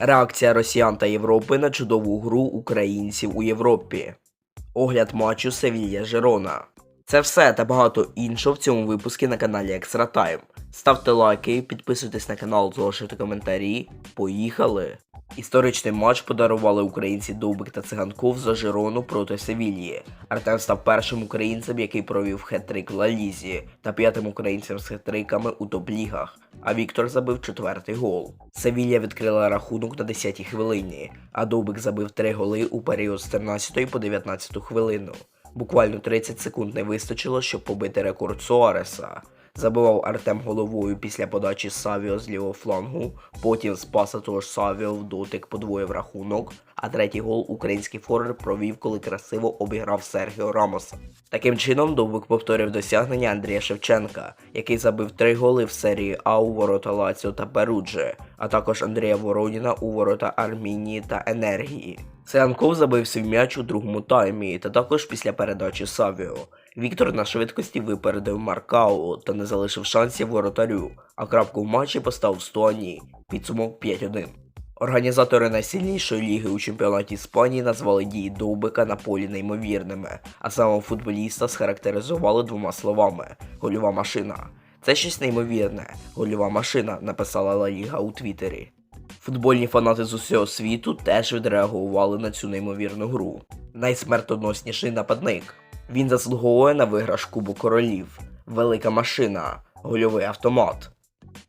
Реакція росіян та Європи на чудову гру українців у Європі. Огляд матчу Севілья Жерона. Це все та багато іншого в цьому випуску на каналі Extra Time. Ставте лайки, підписуйтесь на канал, залишайте коментарі. Поїхали! Історичний матч подарували українці Довбик та Циганков за Жерону проти Севільї. Артем став першим українцем, який провів хет-трик в Лалізі, та п'ятим українцем з хет-триками у топ-лігах, а Віктор забив четвертий гол. Севілья відкрила рахунок на 10-й хвилині, а Довбик забив три голи у період з 13 по 19 хвилину. Буквально 30 секунд не вистачило, щоб побити рекорд Суареса. Забивав Артем головою після подачі Савіо з лівого флангу, потім з паса того ж Савіо в дотик подвоїв рахунок, а третій гол український форвард провів, коли красиво обіграв Сергіо Рамоса. Таким чином, Довбик повторив досягнення Андрія Шевченка, який забив три голи в серії А у ворота Лаціо та Перуджі, а також Андрія Вороніна у ворота Армінії та Енергії. Циганков забив свій м'яч у другому таймі та також після передачі Савіо. Віктор на швидкості випередив Маркау та не залишив шансів воротарю, а крапку в матчі поставив Стуані. Підсумок 5-1. Організатори найсильнішої ліги у чемпіонаті Іспанії назвали дії Довбика на полі неймовірними, а самого футболіста схарактеризували двома словами гольова машина. Це щось неймовірне. Гольова машина, написала Ла Ліга у Твіттері. Футбольні фанати з усього світу теж відреагували на цю неймовірну гру. Найсмертоносніший нападник. Він заслуговує на виграш Кубу Королів, велика машина, гольовий автомат.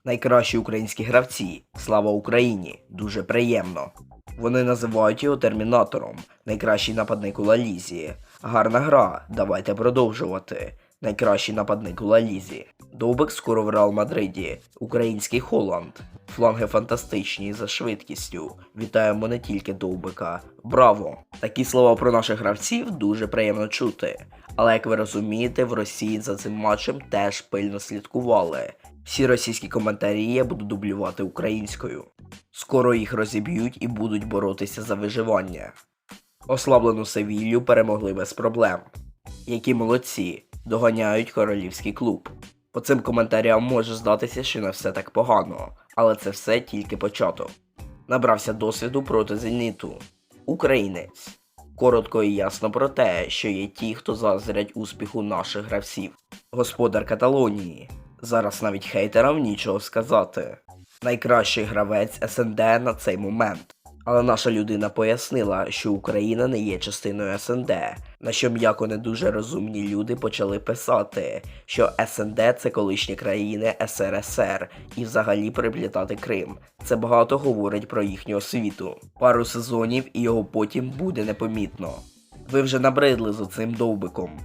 Найкращі українські гравці. Слава Україні! Дуже приємно. Вони називають його термінатором, найкращий нападник у Лалізі. Гарна гра, давайте продовжувати. Найкращий нападник у Лалізі. Довбик скоро в Реал Мадриді. Український Холланд. Фланги фантастичні за швидкістю. Вітаємо не тільки Довбика. Браво! Такі слова про наших гравців дуже приємно чути. Але як ви розумієте, в Росії за цим матчем теж пильно слідкували. Всі російські коментарі я буду дублювати українською. Скоро їх розіб'ють і будуть боротися за виживання. Ослаблену Севілью перемогли без проблем. Які молодці, доганяють королівський клуб. По цим коментарям може здатися, що не все так погано, але це все тільки початок. Набрався досвіду проти зеніту. Українець. Коротко і ясно про те, що є ті, хто заздрять успіху наших гравців. Господар Каталонії. Зараз навіть хейтерам нічого сказати. Найкращий гравець СНД на цей момент. Але наша людина пояснила, що Україна не є частиною СНД, на що м'яко не дуже розумні люди почали писати, що СНД це колишні країни СРСР і взагалі приплітати Крим. Це багато говорить про їхню освіту. Пару сезонів і його потім буде непомітно. Ви вже набридли з оцим довбиком.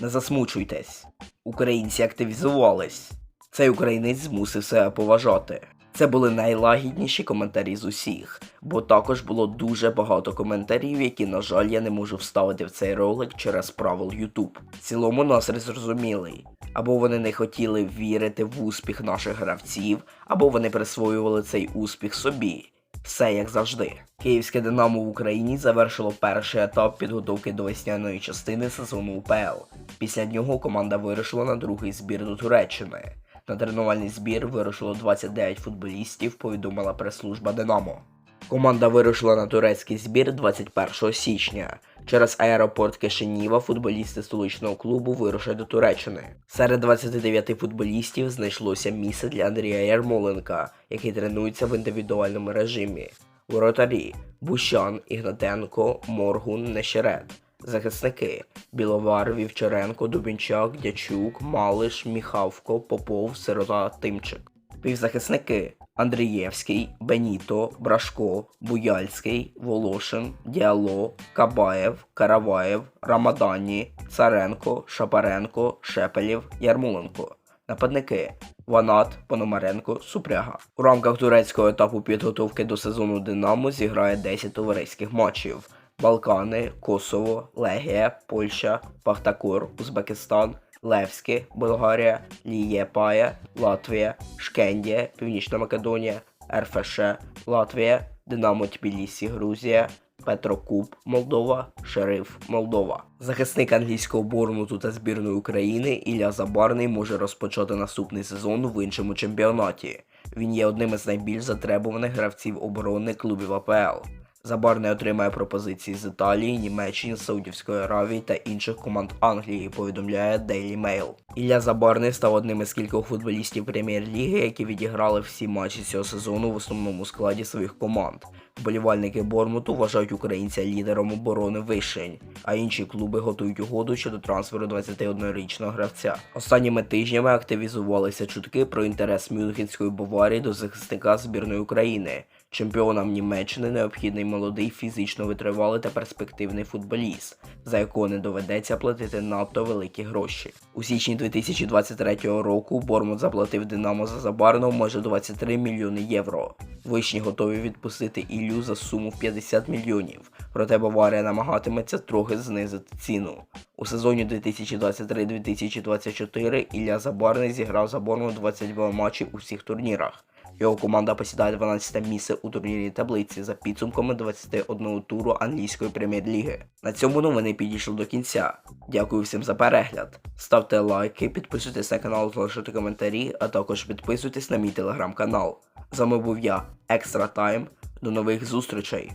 Не засмучуйтесь. Українці активізувались. Цей українець змусив себе поважати. Це були найлагідніші коментарі з усіх, бо також було дуже багато коментарів, які, на жаль, я не можу вставити в цей ролик через правил YouTube. В цілому настрій зрозумілий. Або вони не хотіли вірити в успіх наших гравців, або вони присвоювали цей успіх собі. Все як завжди. Київське Динамо в Україні завершило перший етап підготовки до весняної частини сезону УПЛ. Після нього команда вирушила на другий збір до Туреччини. На тренувальний збір вирушило 29 футболістів, повідомила прес-служба Динамо. Команда вирушила на турецький збір 21 січня. Через аеропорт Кишиніва футболісти столичного клубу вирушать до Туреччини. Серед 29 футболістів знайшлося місце для Андрія Ярмоленка, який тренується в індивідуальному режимі. Воротарі Бущан, Ігнатенко, Моргун, Нещерет. Захисники Біловар, Вівчаренко, Дубінчак, Дячук, Малиш, Міхавко, Попов, Сирота, Тимчик. Півзахисники Андрієвський, Беніто, Брашко, Буяльський, Волошин, Діало, Кабаєв, Караваєв, Рамадані, Царенко, Шапаренко, Шепелєв, Ярмоленко. Нападники Ванат, Пономаренко, Супряга. У рамках турецького етапу підготовки до сезону Динамо зіграє 10 товариських матчів. Балкани, Косово, Легія, Польща, Пахтакор, Узбекистан, Левське, Болгарія, Лієпая, Латвія, Шкендія, Північна Македонія, РФШ, Латвія, Динамо Тбілісі, Грузія, Петрокуб, Молдова, Шериф, Молдова. Захисник англійського Бормуту та збірної України Ілля Забарний може розпочати наступний сезон в іншому чемпіонаті. Він є одним із найбільш затребуваних гравців оборони клубів АПЛ. Забарний отримає пропозиції з Італії, Німеччини, Саудівської Аравії та інших команд Англії, повідомляє Daily Mail. Ілля Забарний став одним із кількох футболістів прем'єр-ліги, які відіграли всі матчі цього сезону в основному складі своїх команд. Вболівальники Бормуту вважають українця лідером оборони вишень, а інші клуби готують угоду щодо трансферу 21-річного гравця. Останніми тижнями активізувалися чутки про інтерес Мюнхенської Баварії до захисника збірної України. Чемпіонам Німеччини необхідний молодий фізично витривалий та перспективний футболіст, за якого не доведеться платити надто великі гроші. У січні 2023 року Бормут заплатив Динамо за Забарного майже 23 мільйони євро. Вишні готові відпустити Іллю за суму в 50 мільйонів, проте Баварія намагатиметься трохи знизити ціну. У сезоні 2023-2024 Ілля Забарний зіграв за Бормут 22 матчі у всіх турнірах. Його команда посідає 12 місце у турнірній таблиці за підсумками 21 туру англійської прем'єр-ліги. На цьому новини підійшли до кінця. Дякую всім за перегляд. Ставте лайки, підписуйтесь на канал, залишайте коментарі, а також підписуйтесь на мій телеграм-канал. З був я, Екстра Тайм. До нових зустрічей!